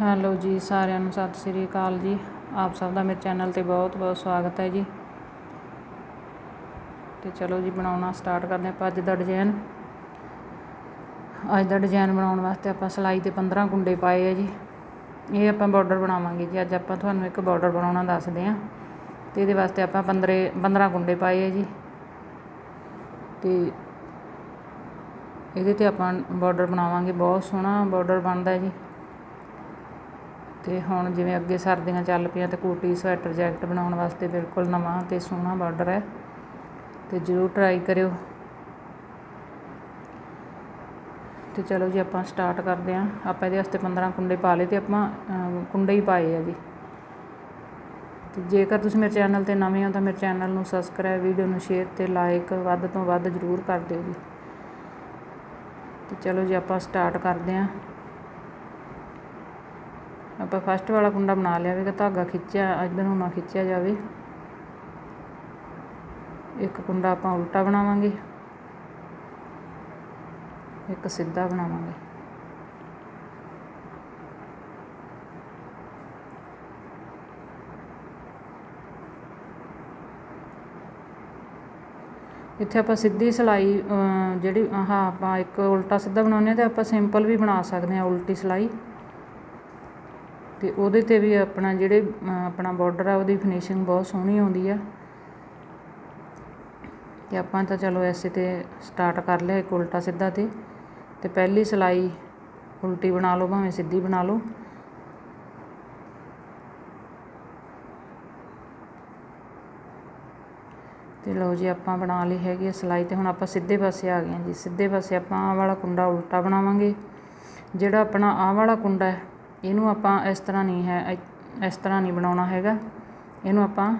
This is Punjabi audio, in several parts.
ਹੈਲੋ ਜੀ, ਸਾਰਿਆਂ ਨੂੰ ਸਤਿ ਸ੍ਰੀ ਅਕਾਲ ਜੀ। ਆਪ ਸਭ ਦਾ ਮੇਰੇ ਚੈਨਲ ਤੇ ਬਹੁਤ ਬਹੁਤ ਸਵਾਗਤ ਹੈ ਜੀ। ਤੇ ਚਲੋ ਜੀ, ਬਣਾਉਣਾ ਸਟਾਰਟ ਕਰਦੇ ਆਪਾਂ ਅੱਜ ਦਾ ਡਿਜ਼ਾਈਨ ਅੱਜ ਦਾ ਡਿਜ਼ਾਈਨ ਬਣਾਉਣ ਵਾਸਤੇ ਆਪਾਂ ਸਲਾਈ ਤੇ 15 ਗੁੰਡੇ ਪਾਏ ਆ ਜੀ। ਇਹ ਆਪਾਂ ਬਾਰਡਰ ਬਣਾਵਾਂਗੇ ਜੀ। ਅੱਜ ਆਪਾਂ ਤੁਹਾਨੂੰ ਇੱਕ ਬਾਰਡਰ ਬਣਾਉਣਾ ਦੱਸਦੇ ਆ ਤੇ ਇਹਦੇ ਵਾਸਤੇ ਆਪਾਂ 15 15 ਗੁੰਡੇ ਪਾਏ ਆ ਜੀ। ਤੇ ਇਹਦੇ ਤੇ ਆਪਾਂ ਬਾਰਡਰ ਬਣਾਵਾਂਗੇ। ਬਹੁਤ ਸੋਹਣਾ ਬਾਰਡਰ ਬਣਦਾ ਜੀ। ਤੇ ਹੁਣ ਜਿਵੇਂ ਅੱਗੇ ਸਰਦੀਆਂ ਚੱਲ ਪਈਆਂ ਤੇ ਕੋਟੀ, ਸਵੈਟਰ, ਜੈਕਟ ਬਣਾਉਣ ਵਾਸਤੇ ਬਿਲਕੁਲ ਨਵਾਂ ਤੇ ਸੋਹਣਾ ਬਾਰਡਰ ਹੈ ਤੇ ਜ਼ਰੂਰ ਟਰਾਈ ਕਰਿਓ। ਤੇ ਚਲੋ ਜੀ ਆਪਾਂ ਸਟਾਰਟ ਕਰਦੇ ਆਂ ਆਪਾਂ ਇਹਦੇ ਵਾਸਤੇ 15 ਕੁੰਡੇ ਪਾ ਲਏ ਤੇ ਆਪਾਂ ਕੁੰਡੇ ਹੀ ਪਾਏ ਆ ਜੀ। ਤੇ ਜੇਕਰ ਤੁਸੀਂ ਮੇਰੇ ਚੈਨਲ ਤੇ ਨਵੇਂ ਹੋ ਤਾਂ ਮੇਰੇ ਚੈਨਲ ਨੂੰ ਸਬਸਕ੍ਰਾਈਬ ਵੀਡੀਓ ਨੂੰ ਸ਼ੇਅਰ ਤੇ ਲਾਈਕ ਵੱਧ ਤੋਂ ਵੱਧ ਜ਼ਰੂਰ ਕਰ ਦਿਓ ਜੀ। ਤੇ ਚਲੋ ਜੀ ਆਪਾਂ ਸਟਾਰਟ ਕਰਦੇ ਆਂ ਆਪਾਂ ਫਸਟ ਵਾਲਾ ਕੁੰਡਾ ਬਣਾ ਲਿਆ ਵੇਗਾ ਧਾਗਾ ਖਿੱਚਿਆ, ਇਧਰ ਨੂੰ ਨਾ ਖਿੱਚਿਆ ਜਾਵੇ। ਇੱਕ ਕੁੰਡਾ ਆਪਾਂ ਉਲਟਾ ਬਣਾਵਾਂਗੇ। ਇੱਕ ਸਿੱਧਾ ਬਣਾਵਾਂਗੇ। ਇੱਥੇ ਆਪਾਂ ਸਿੱਧੀ ਸਲਾਈ ਜਿਹੜੀ, ਆਹ ਆਪਾਂ ਇੱਕ ਉਲਟਾ ਸਿੱਧਾ ਬਣਾਉਂਦੇ ਆ ਤੇ ਆਪਾਂ ਸਿੰਪਲ ਵੀ ਬਣਾ ਸਕਦੇ ਆ ਉਲਟੀ ਸਲਾਈ। ਅਤੇ ਉਹਦੇ ਤੇ ਵੀ ਆਪਣਾ ਜਿਹੜੇ ਆਪਣਾ ਬਾਰਡਰ ਆ, ਉਹਦੀ ਫਿਨਿਸ਼ਿੰਗ ਬਹੁਤ ਸੋਹਣੀ ਆਉਂਦੀ ਆ। ਤੇ ਆਪਾਂ ਤਾਂ ਚਲੋ ਐਸੇ ਤੇ ਸਟਾਰਟ ਕਰ ਲਿਆ ਇੱਕ ਉਲਟਾ ਸਿੱਧਾ ਤੇ। ਅਤੇ ਪਹਿਲੀ ਸਿਲਾਈ ਉਲਟੀ ਬਣਾ ਲਓ, ਭਾਵੇਂ ਸਿੱਧੀ ਬਣਾ ਲਓ। ਤੇ ਲਓ ਜੀ, ਆਪਾਂ ਬਣਾ ਲਈ ਹੈਗੀ ਸਿਲਾਈ ਤੇ ਹੁਣ ਆਪਾਂ ਸਿੱਧੇ ਪਾਸੇ ਆ ਗਏ ਹਾਂ ਜੀ। ਸਿੱਧੇ ਪਾਸੇ ਆਪਾਂ ਆਹ ਵਾਲਾ ਕੁੰਡਾ ਉਲਟਾ ਬਣਾਵਾਂਗੇ। ਜਿਹੜਾ ਆਪਣਾ ਆਹ ਵਾਲਾ ਕੁੰਡਾ ਹੈ ਇਹਨੂੰ ਆਪਾਂ ਇਸ ਤਰ੍ਹਾਂ ਨਹੀਂ ਹੈ ਇਸ ਤਰ੍ਹਾਂ ਨਹੀਂ ਬਣਾਉਣਾ ਹੈਗਾ। ਇਹਨੂੰ ਆਪਾਂ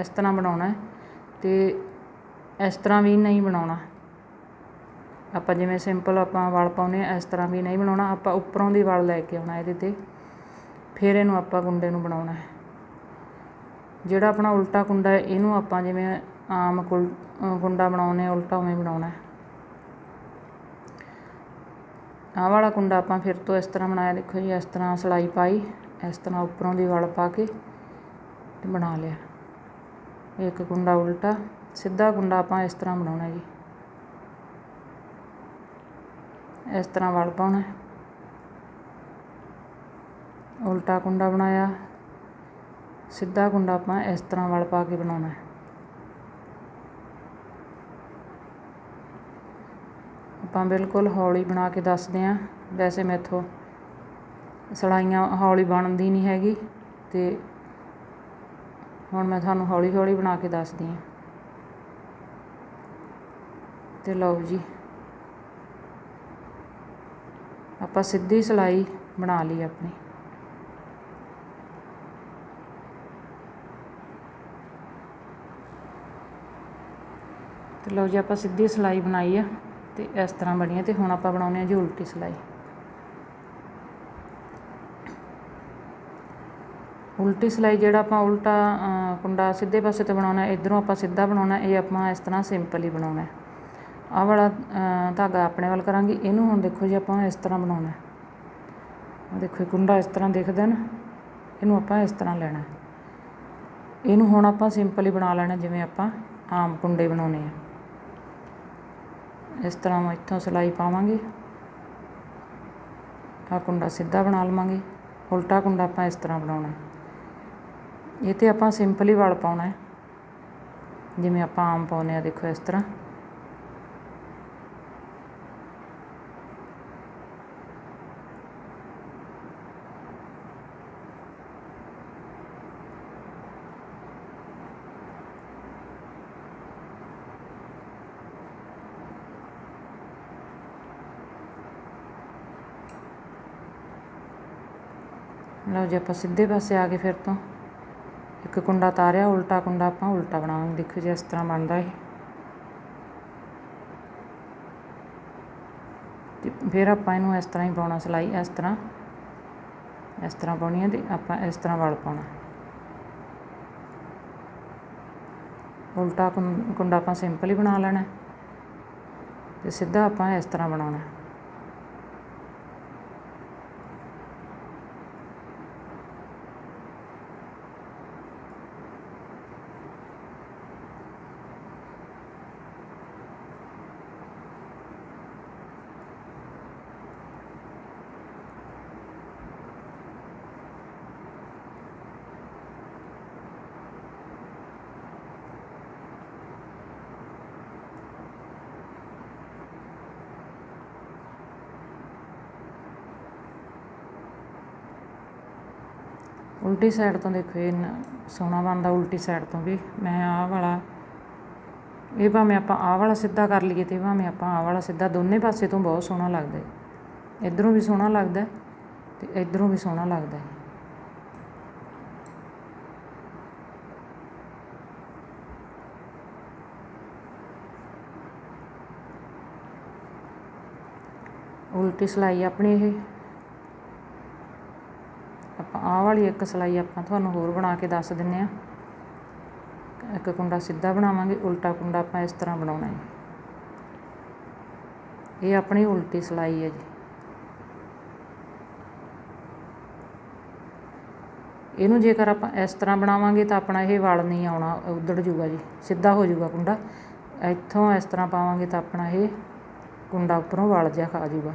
ਇਸ ਤਰ੍ਹਾਂ ਬਣਾਉਣਾ ਹੈ ਤੇ ਇਸ ਤਰ੍ਹਾਂ ਵੀ ਨਹੀਂ ਬਣਾਉਣਾ। ਆਪਾਂ ਜਿਵੇਂ ਸਿੰਪਲ ਆਪਾਂ ਵਲ ਪਾਉਨੇ ਆ ਇਸ ਤਰ੍ਹਾਂ ਵੀ ਨਹੀਂ ਬਣਾਉਣਾ। ਆਪਾਂ ਉੱਪਰੋਂ ਦੀ ਵਲ ਲੈ ਕੇ ਆਉਣਾ ਇਹਦੇ ਤੇ। ਫਿਰ ਇਹਨੂੰ ਆਪਾਂ ਗੁੰਡੇ ਨੂੰ ਬਣਾਉਣਾ ਹੈ। ਜਿਹੜਾ ਆਪਣਾ ਉਲਟਾ ਕੁੰਡਾ ਹੈ, ਇਹਨੂੰ ਆਪਾਂ ਜਿਵੇਂ ਆਮ ਕੁੰਡਾ ਬਣਾਉਨੇ ਉਲਟਾ ਉਵੇਂ ਬਣਾਉਣਾ ਹੈ। ਆਹ ਵਾਲਾ ਕੁੰਡਾ ਆਪਾਂ ਫਿਰ ਤੋਂ ਇਸ ਤਰ੍ਹਾਂ ਬਣਾਇਆ, ਦੇਖੋ ਜੀ, ਇਸ ਤਰ੍ਹਾਂ ਸਲਾਈ ਪਾਈ, ਇਸ ਤਰ੍ਹਾਂ ਉੱਪਰੋਂ ਦੀ ਵਲ ਪਾ ਕੇ ਤੇ ਬਣਾ ਲਿਆ। ਇੱਕ ਕੁੰਡਾ ਉਲਟਾ, ਸਿੱਧਾ ਕੁੰਡਾ ਆਪਾਂ ਇਸ ਤਰ੍ਹਾਂ ਬਣਾਉਣਾ ਜੀ। ਇਸ ਤਰ੍ਹਾਂ ਵਲ ਪਾਉਣਾ। ਉਲਟਾ ਕੁੰਡਾ ਬਣਾਇਆ, ਸਿੱਧਾ ਕੁੰਡਾ ਆਪਾਂ ਇਸ ਤਰ੍ਹਾਂ ਵਲ ਪਾ ਕੇ ਬਣਾਉਣਾ ਹੈ ਆਪਾਂ ਬਿਲਕੁਲ ਹੌਲੀ ਬਣਾ ਕੇ ਦੱਸਦੇ ਹਾਂ। ਵੈਸੇ ਮੈਥੋਂ ਸਲਾਈਆਂ ਹੌਲੀ ਬਣਦੀ ਨਹੀਂ ਹੈਗੀ ਅਤੇ ਹੁਣ ਮੈਂ ਤੁਹਾਨੂੰ ਹੌਲੀ ਹੌਲੀ ਬਣਾ ਕੇ ਦੱਸਦੀ ਹਾਂ। ਤੇ ਲਓ ਜੀ। ਆਪਾਂ ਸਿੱਧੀ ਸਿਲਾਈ ਬਣਾ ਲਈ ਆਪਣੀ। ਤੇ ਲਓ ਜੀ, ਆਪਾਂ ਸਿੱਧੀ ਸਿਲਾਈ ਬਣਾਈ ਆ। ਤੇ ਇਸ ਤਰ੍ਹਾਂ ਬਣੀ ਹੈ ਤੇ ਹੁਣ ਆਪਾਂ ਬਣਾਉਨੇ ਆ ਜੀ ਉਲਟੀ ਸਿਲਾਈ। ਉਲਟੀ ਸਿਲਾਈ ਜਿਹੜਾ ਆਪਾਂ ਉਲਟਾ ਕੁੰਡਾ ਸਿੱਧੇ ਪਾਸੇ ਤੋਂ ਬਣਾਉਣਾ, ਇਧਰੋਂ ਆਪਾਂ ਸਿੱਧਾ ਬਣਾਉਣਾ, ਇਹ ਆਪਾਂ ਇਸ ਤਰ੍ਹਾਂ ਸਿੰਪਲ ਹੀ ਬਣਾਉਣਾ ਆਹ ਵਾਲਾ ਧਾਗਾ ਆਪਣੇ ਵੱਲ ਕਰਾਂਗੇ, ਇਹਨੂੰ ਹੁਣ ਦੇਖੋ ਜੀ ਆਪਾਂ ਇਸ ਤਰ੍ਹਾਂ ਬਣਾਉਣਾ ਆ ਦੇਖੋ ਕੁੰਡਾ ਇਸ ਤਰ੍ਹਾਂ ਦਿਖਦਾ ਨਾ, ਇਹਨੂੰ ਆਪਾਂ ਇਸ ਤਰ੍ਹਾਂ ਲੈਣਾ ਇਹਨੂੰ ਹੁਣ ਆਪਾਂ ਸਿੰਪਲ ਹੀ ਬਣਾ ਲੈਣਾ, ਜਿਵੇਂ ਆਪਾਂ ਆਮ ਕੁੰਡੇ ਬਣਾਉਨੇ ਆ। ਇਸ ਤਰ੍ਹਾਂ ਇੱਥੋਂ ਸਿਲਾਈ ਪਾਵਾਂਗੇ। ਆ ਕੁੰਡਾ ਸਿੱਧਾ ਬਣਾ ਲਵਾਂਗੇ। ਉਲਟਾ ਕੁੰਡਾ ਆਪਾਂ ਇਸ ਤਰ੍ਹਾਂ ਬਣਾਉਣਾ ਇਹ ਤੇ ਆਪਾਂ ਸਿੰਪਲ ਹੀ ਵਲ ਪਾਉਣਾ ਜਿਵੇਂ ਆਪਾਂ ਆਮ ਪਾਉਨੇ ਆ ਦੇਖੋ ਇਸ ਤਰ੍ਹਾਂ। ਲਓ ਜੀ, ਆਪਾਂ ਸਿੱਧੇ ਪਾਸੇ ਆ ਗਏ ਫਿਰ ਤੋਂ। ਇੱਕ ਕੁੰਡਾ ਤਾਰਿਆ, ਉਲਟਾ ਕੁੰਡਾ ਆਪਾਂ ਉਲਟਾ ਬਣਾਵਾਂਗੇ। ਦੇਖੋ ਜੀ, ਇਸ ਤਰ੍ਹਾਂ ਬਣਦਾ ਇਹ। ਤੇ ਫਿਰ ਆਪਾਂ ਇਹਨੂੰ ਇਸ ਤਰ੍ਹਾਂ ਹੀ ਪਾਉਣਾ ਸਲਾਈ, ਇਸ ਤਰ੍ਹਾਂ। ਇਸ ਤਰ੍ਹਾਂ ਪਾਉਣੀ ਹੈ ਤੇ ਆਪਾਂ ਇਸ ਤਰ੍ਹਾਂ ਵਲ ਪਾਉਣਾ। ਉਲਟਾ ਕੁੰਡਾ ਆਪਾਂ ਸਿੰਪਲ ਹੀ ਬਣਾ ਲੈਣਾ। ਤੇ ਸਿੱਧਾ ਆਪਾਂ ਇਸ ਤਰ੍ਹਾਂ ਬਣਾਉਣਾ। ਉਲਟੀ ਸਾਈਡ ਤੋਂ ਦੇਖੋ, ਇਹ ਸੋਹਣਾ ਬਣਦਾ ਉਲਟੀ ਸਾਈਡ ਤੋਂ ਵੀ। ਮੈਂ ਆਹ ਵਾਲਾ, ਇਹ ਭਾਵੇਂ ਆਪਾਂ ਆਹ ਵਾਲਾ ਸਿੱਧਾ ਕਰ ਲਈਏ ਤੇ ਭਾਵੇਂ ਆਪਾਂ ਆਹ ਵਾਲਾ ਸਿੱਧਾ, ਦੋਨੇ ਪਾਸੇ ਤੋਂ ਬਹੁਤ ਸੋਹਣਾ ਲੱਗਦਾ ਹੈ ਇਧਰੋਂ ਵੀ ਸੋਹਣਾ ਲੱਗਦਾ ਹੈ ਤੇ ਇਧਰੋਂ ਵੀ ਸੋਹਣਾ ਲੱਗਦਾ ਹੈ ਉਲਟੀ ਸਿਲਾਈ ਆਪਣੀ ਇਹ। ਆਪਾਂ ਇੱਕ ਸਿਲਾਈ ਆਪਾਂ ਤੁਹਾਨੂੰ ਹੋਰ ਬਣਾ ਕੇ ਦੱਸ ਦਿੰਨੇ ਆ। ਇੱਕ ਕੁੰਡਾ ਸਿੱਧਾ ਬਣਾਵਾਂਗੇ, ਉਲਟਾ ਕੁੰਡਾ ਆਪਾਂ ਇਸ ਤਰ੍ਹਾਂ ਬਣਾਉਣਾ ਹੈ। ਇਹ ਆਪਣੀ ਉਲਟੀ ਸਿਲਾਈ ਹੈ ਜੀ। ਇਹਨੂੰ ਜੇਕਰ ਆਪਾਂ ਇਸ ਤਰ੍ਹਾਂ ਬਣਾਵਾਂਗੇ ਤਾਂ ਆਪਣਾ ਇਹ ਵਾਲ ਨਹੀਂ ਆਉਣਾ ਉਧੜ ਜੂਗਾ ਜੀ, ਸਿੱਧਾ ਹੋ ਜੂਗਾ ਕੁੰਡਾ। ਇੱਥੋਂ ਇਸ ਤਰ੍ਹਾਂ ਪਾਵਾਂਗੇ ਤਾਂ ਆਪਣਾ ਇਹ ਕੁੰਡਾ ਉੱਪਰੋਂ ਵਾਲ ਜਿਹਾ ਖਾ ਜੂਗਾ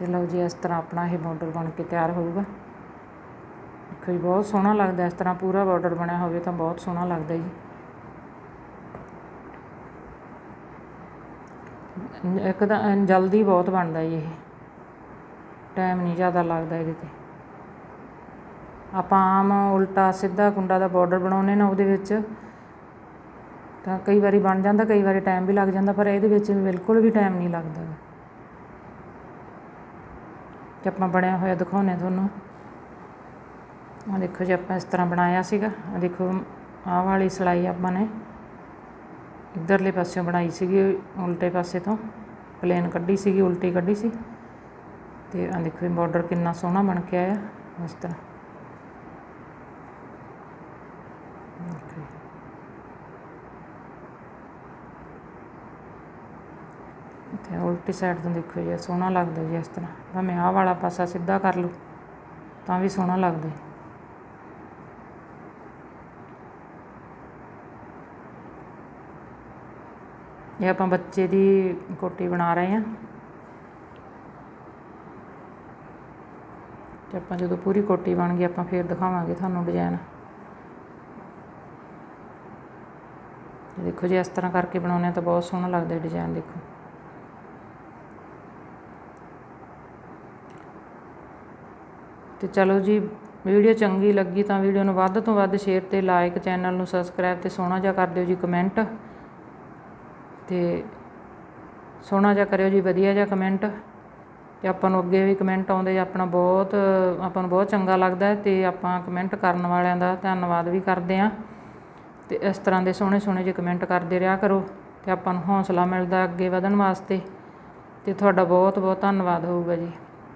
ਤੇ ਲਓ ਜੀ, ਇਸ ਤਰ੍ਹਾਂ ਆਪਣਾ ਇਹ ਬਾਰਡਰ ਬਣ ਕੇ ਤਿਆਰ ਹੋਊਗਾ। ਦੇਖੋ ਜੀ, ਬਹੁਤ ਸੋਹਣਾ ਲੱਗਦਾ, ਇਸ ਤਰ੍ਹਾਂ ਪੂਰਾ ਬਾਰਡਰ ਬਣਿਆ ਹੋਵੇ ਤਾਂ ਬਹੁਤ ਸੋਹਣਾ ਲੱਗਦਾ ਜੀ। ਇੱਕ ਤਾਂ ਜਲਦੀ ਬਹੁਤ ਬਣਦਾ ਜੀ ਇਹ। ਟਾਈਮ ਨਹੀਂ ਜ਼ਿਆਦਾ ਲੱਗਦਾ ਇਹਦੇ ਤੇ। ਆਪਾਂ ਆਮ ਉਲਟਾ ਸਿੱਧਾ ਕੁੰਡਾ ਦਾ ਬਾਰਡਰ ਬਣਾਉਨੇ ਨਾ ਉਹਦੇ ਵਿੱਚ। ਤਾਂ ਕਈ ਵਾਰੀ ਬਣ ਜਾਂਦਾ, ਕਈ ਵਾਰੀ ਟਾਈਮ ਵੀ ਲੱਗ ਜਾਂਦਾ, ਪਰ ਇਹਦੇ ਵਿੱਚ ਬਿਲਕੁਲ ਵੀ ਟਾਈਮ ਨਹੀਂ ਲੱਗਦਾ। ਤੇ ਆਪਾਂ ਬਣਿਆ ਹੋਇਆ ਦਿਖਾਉਨੇ ਤੁਹਾਨੂੰ। ਆ ਦੇਖੋ ਜੀ, ਆਪਾਂ ਇਸ ਤਰ੍ਹਾਂ ਬਣਾਇਆ ਸੀਗਾ। ਆ ਦੇਖੋ, ਆਹ ਵਾਲੀ ਸਿਲਾਈ ਆਪਾਂ ਨੇ ਇਧਰਲੇ ਪਾਸਿਓਂ ਬਣਾਈ ਸੀਗੀ, ਉਲਟੇ ਪਾਸੇ ਤੋਂ। ਪਲੇਨ ਕੱਢੀ ਸੀਗੀ, ਉਲਟੀ ਕੱਢੀ ਸੀ। ਤੇ ਆ ਦੇਖੋ ਇਹ ਬਾਰਡਰ ਕਿੰਨਾ ਸੋਹਣਾ ਬਣ ਕੇ ਆਇਆ ਇਸ ਤਰ੍ਹਾਂ ਦੇਖੋ ਜੀ। ਤੇ ਉਲਟੀ ਸਾਈਡ ਤੋਂ ਦੇਖੋ ਜੀ ਸੋਹਣਾ ਲੱਗਦਾ ਜੀ ਇਸ ਤਰ੍ਹਾਂ। ਭਾਵੇਂ ਆਹ ਵਾਲਾ ਪਾਸਾ ਸਿੱਧਾ ਕਰ ਲਓ, ਤਾਂ ਵੀ ਸੋਹਣਾ ਲੱਗਦਾ ਹੈ। ਇਹ ਆਪਾਂ ਬੱਚੇ ਦੀ ਕੋਟੀ ਬਣਾ ਰਹੇ ਹਾਂ। ਤੇ ਆਪਾਂ ਜਦੋਂ ਪੂਰੀ ਕੋਟੀ ਬਣ ਗਈ, ਆਪਾਂ ਫੇਰ ਦਿਖਾਵਾਂਗੇ ਤੁਹਾਨੂੰ ਡਿਜ਼ਾਈਨ ਦੇਖੋ ਜੀ, ਇਸ ਤਰ੍ਹਾਂ ਕਰਕੇ ਬਣਾਉਣੇ ਹਾਂ ਤਾਂ ਬਹੁਤ ਸੋਹਣਾ ਲੱਗਦਾ ਡਿਜ਼ਾਈਨ ਦੇਖੋ। ਤੇ ਚਲੋ ਜੀ, ਵੀਡੀਓ ਚੰਗੀ ਲੱਗੀ ਤਾਂ ਵੀਡੀਓ ਨੂੰ ਵੱਧ ਤੋਂ ਵੱਧ ਸ਼ੇਅਰ ਤੇ ਲਾਈਕ ਚੈਨਲ ਨੂੰ ਸਬਸਕ੍ਰਾਈਬ ਤੇ ਸੋਹਣਾ ਜਿਹਾ ਕਰ ਦਿਓ ਜੀ ਕਮੈਂਟ। ਤੇ ਸੋਹਣਾ ਜਿਹਾ ਕਰਿਓ ਜੀ, ਵਧੀਆ ਜਿਹਾ ਕਮੈਂਟ। ਤੇ ਆਪਾਂ ਨੂੰ ਅੱਗੇ ਵੀ ਕਮੈਂਟ ਆਉਂਦੇ, ਆਪਣਾ ਬਹੁਤ, ਆਪਾਂ ਨੂੰ ਬਹੁਤ ਚੰਗਾ ਲੱਗਦਾ ਤੇ ਆਪਾਂ ਕਮੈਂਟ ਕਰਨ ਵਾਲਿਆਂ ਦਾ ਧੰਨਵਾਦ ਵੀ ਕਰਦੇ ਆਂ ਤੇ ਇਸ ਤਰ੍ਹਾਂ ਦੇ ਸੋਹਣੇ ਸੋਹਣੇ ਜਿਹੇ ਕਮੈਂਟ ਕਰਦੇ ਰਿਹਾ ਕਰੋ ਤੇ ਆਪਾਂ ਨੂੰ ਹੌਸਲਾ ਮਿਲਦਾ ਅੱਗੇ ਵਧਣ ਵਾਸਤੇ। ਤੇ ਤੁਹਾਡਾ ਬਹੁਤ ਬਹੁਤ ਧੰਨਵਾਦ ਹੋਊਗਾ ਜੀ।